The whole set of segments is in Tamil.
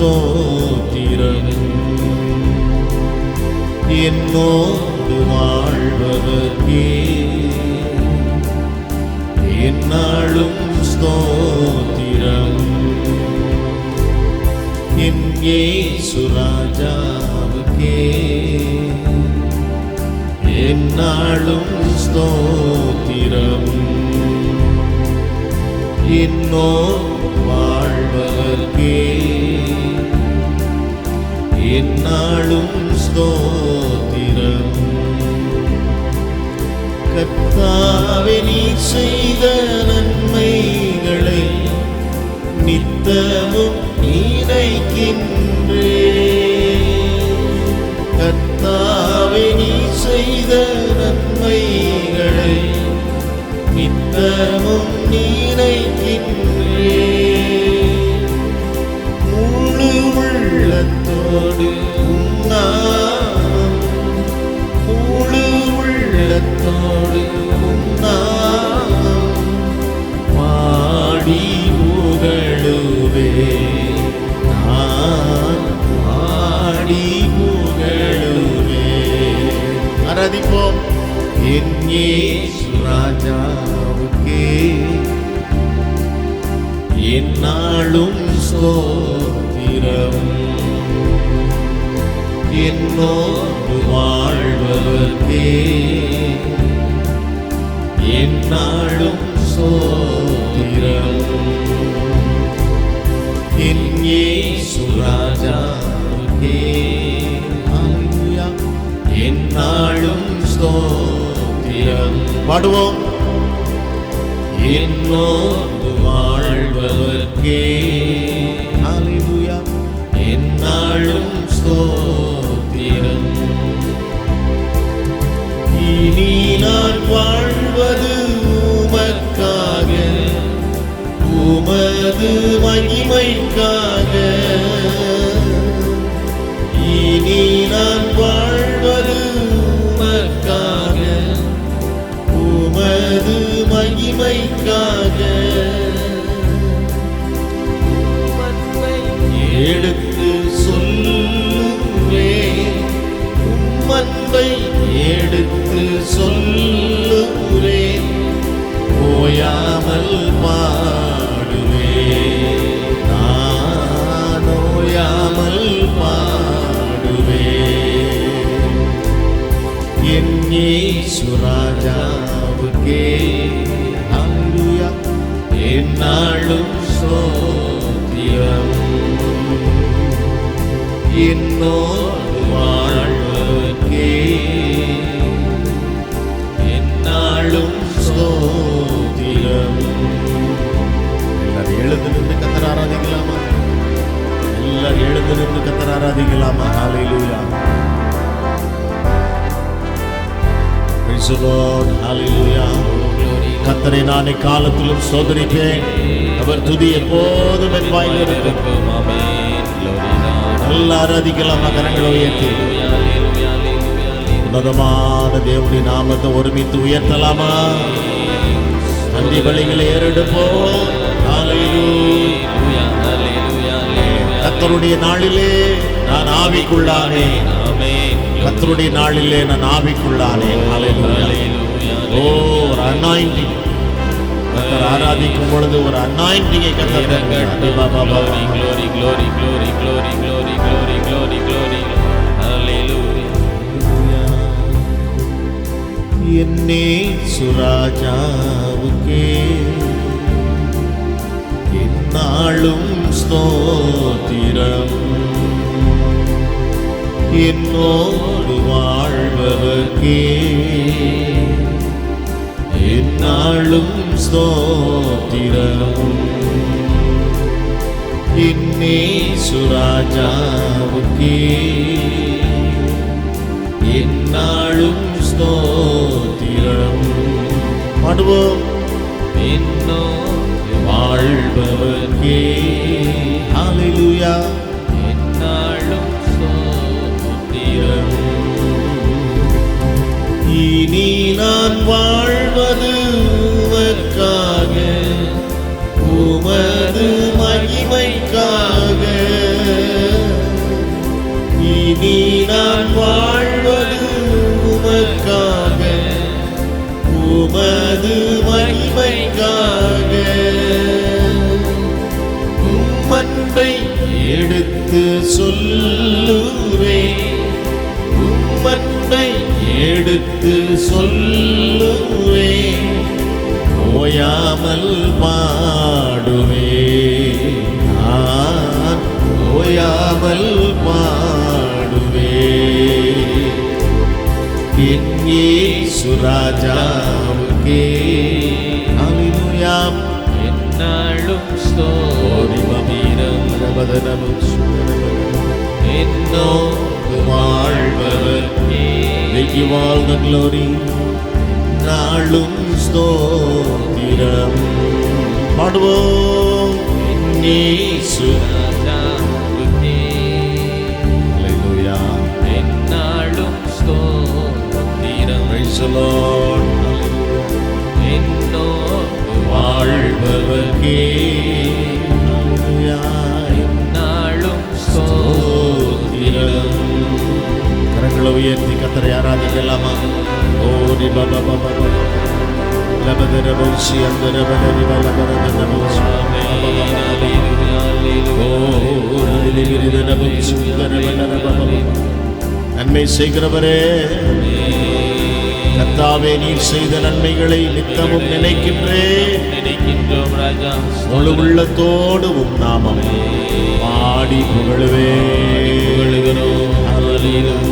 ஸ்தோத்திரம். என்னோடு வாழ்வதற்கே என்னாலும் ஸ்தோத்திரம். என் சுராஜாவுக்கே என்னாலும் ஸ்தோத்திரம். என்னோ வாழ்வதற்கு என்னாலும் ஸ்தோத்திரம். கர்த்தாவே நீ செய்தன ஆராதிப்போம் என் ராஜாவுக்கே. என்னாலும் ஸ்தோத்திரம். என்னோடு வாழ்வதற்கே. என்னாலும் சோத்திரம் என் சுராஜாவுக்கே ராஜாவுக்கே. ஸ்தோத்திரம் பாடுவோம். என்னோடு வாழ்வதற்கே ஹalleluya. என்னாலும் ஸ்தோத்திரம் இனி நான் வாழ்வது உமக்காக. உமது மகிமைக்காக. உமது மகிமைக்காக. எடுத்து சொல்லுவே உம்மன்பை எடுத்து சொல்லுவே ஓயாமல் பாடுவே நான் ஓயாமல் பாடுவே என் சுராஜாவுக்கே அல்லுயா என்னாலும் சோத்திரம். என்னோடு வாழ்வதற்கே. என்னாலும் ஸ்தோத்திரம் எல்லாரும் எழுந்து நின்று கத்தர் ஆராதிக்கலாமா? எல்லாரும் எழுந்து நின்று கத்தர் ஆராதிக்கலாமா? ஹalleluya. கத்தனை கத்தரை நான் காலத்திலும் சோதரிப்பேன் அவர் துதி எப்போதும் என் வாயில் இருக்கும். எல்லாரும் ஆராதிக்கலாம் கரங்களை உயர்த்தி. உன்னதமான தேவனுடைய நாமத்தை ஒருமித்து உயர்த்தலாமா? நன்றி பலிகளை ஏறெடுப்போம். கத்தருடைய நாளிலே நான் ஆவிக்குள்ளானேன். கத்தருடைய நாளிலே நான் Hallelujah. ஓ ஒரு அன்னாயிண்டிங் கத்தர் ஆராதிக்கும் பொழுது ஒரு அன்னாயிண்டிங்கை கத்தர் தருகிறார். அடி பாபா பாபா. என்னே சுராஜாவுக்கே என்னாலும் ஸ்தோத்திரம். என்னோடு வாழ்பவர்க்கே. என்னாலும் ஸ்தோத்திரம் இன்னே சுராஜாவுக்கே என்னாலும் ஸ்தோத்திரம் பாடுவோம் வாழ்பவர்க்கே. ஹalleluya. இனி நான் வாழ்வது உமக்காக உமது மகிமைக்காக. இனி நான் வாழ்வது உமக்காக உமது மகிமைக்காக. உம்மன்பை எடுத்து சொல்லுவே உம்மன் உம்மன்பை எடுத்து சொல்லுவேன். ஓயாமல் பாடுவே நான் ஓயாமல் பாடுவே எங்கே சுராஜாவுக்கே ஹalleluya என்னாலும் ஸ்தோத்திரம். என்னோடு வாழ்பவர் You all the glory. நாளும் ஸ்தோத்திரம். பாடுவோம். என்னாலும் ஸ்தோத்திரம். என்னோடு வாழ்பவர்க்கே. கரங்களை உயர்த்தி கத்தரை ஆராதிக்கலாமா? ஓடி பாபா பாபா லபதர பௌஷி அந்தர பதரி பலபர பௌஷி நன்மை செய்கிறவரே. கத்தாவே நீர் செய்த நன்மைகளை நித்தமும் நினைக்கின்றேன் நினைக்கின்றோம் ராஜா முழு உள்ளத்தோடு உம் நாமம் பாடி புகழுவே புகழுகிறோம்.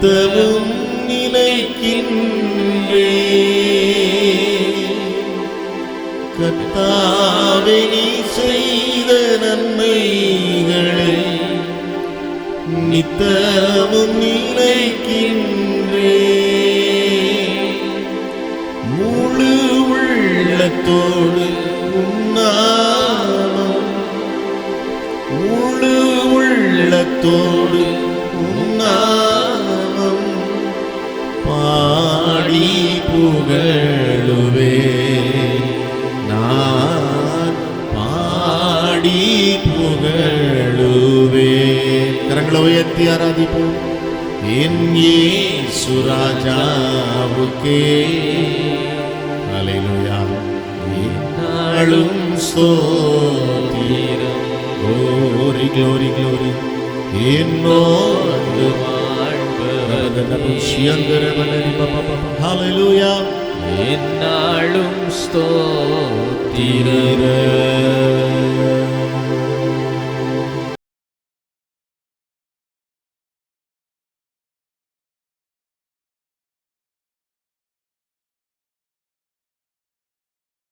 நித்தமும் நினைக்கின்றே கர்த்தாவே நீ செய்த நன்மைகளை நித்தமும் நினைக்கின்றே முழு உள்ளத்தோடு உன்னாமம் முழு உள்ளத்தோடு புகழுவே. நான் பாடி புகழுவே. கரங்களை உயர்த்தி ஆராதிப்போம். என் ஏ சுராஜாவுக்கே அலையிலுயா நாளும் ஸ்தோத்திரம். Glory glory glory. என்னோடு Hallelujah. என்னாலும் ஸ்தோத்திரம் தீர